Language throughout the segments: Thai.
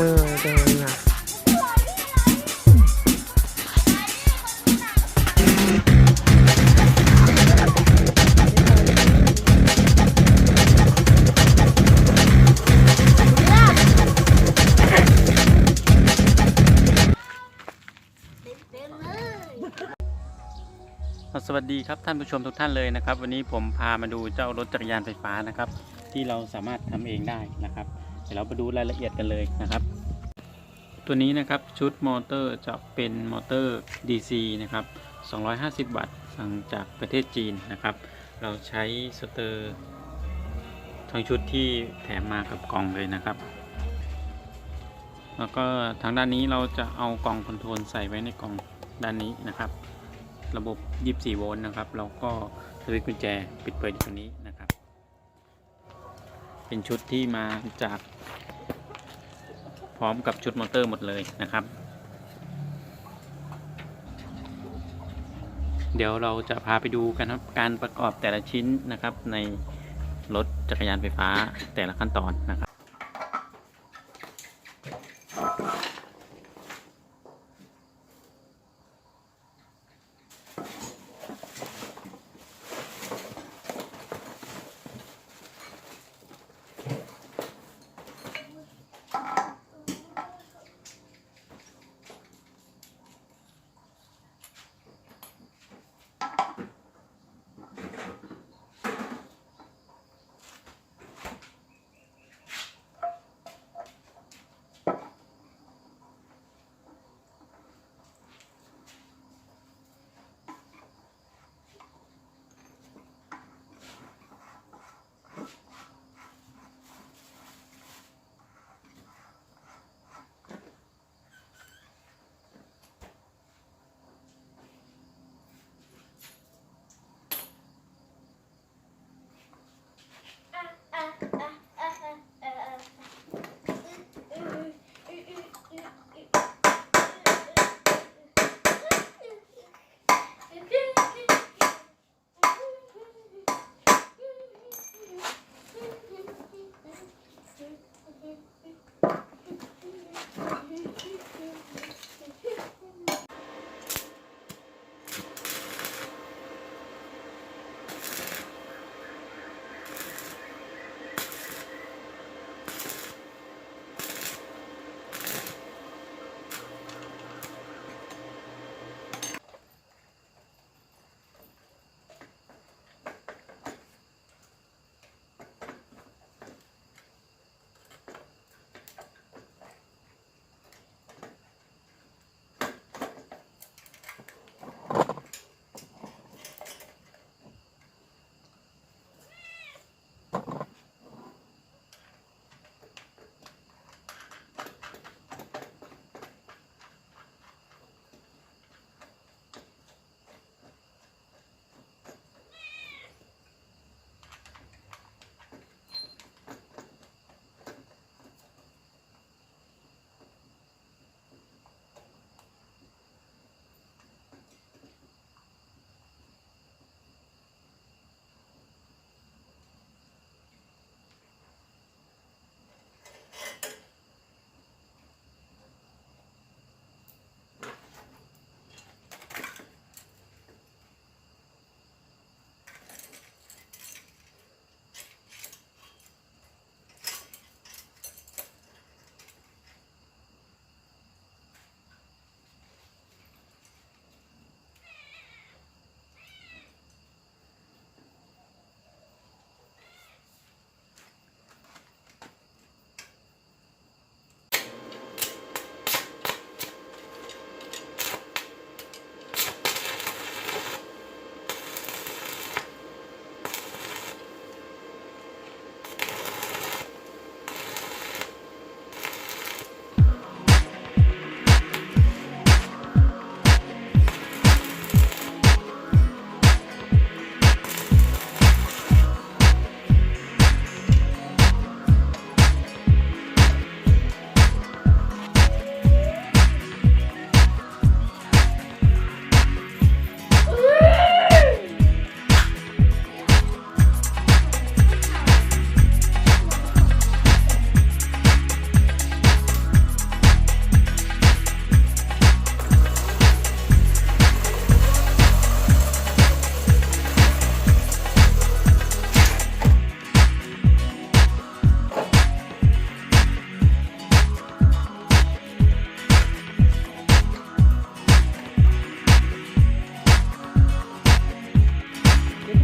อเดินอะสวัสดีครับท่านผู้ชมทุกท่านเลยนะครับ วันนี้ผมพามาดูเจ้ารถจักรยานไฟฟ้านะครับ ที่เราสามารถทำเองได้นะครับ ดี๋ยวเราไปดูรายละเอียดกันเลยนะครับ ตัวนี้นะครับชุดมอเตอร์จะเป็นมอเตอร์ DC นะครับ 250 วัตต์สั่งจากประเทศจีนนะครับ เราใช้สเตอร์ทั้งชุดที่แถมมากับกล่องเลยนะครับ แล้วก็ทางด้านนี้เราจะเอากล่องคอนโทรลใส่ไว้ในกล่องด้านนี้นะครับ ระบบ 24 โวลต์นะครับ เราก็สวิตช์กุญแจปิดเปิดอยู่ตรงนี้ เป็นชุดที่มาจาก พร้อมกับชุดมอเตอร์หมดเลยนะครับ เดี๋ยวเราจะพาไปดูกันครับการประกอบแต่ละชิ้นนะครับในรถจักรยานไฟฟ้าแต่ละขั้นตอนนะครับ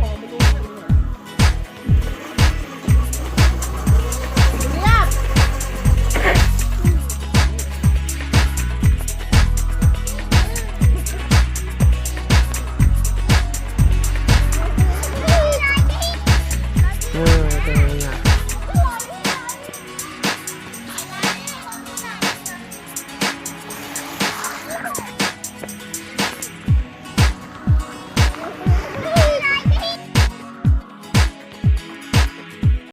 home alone.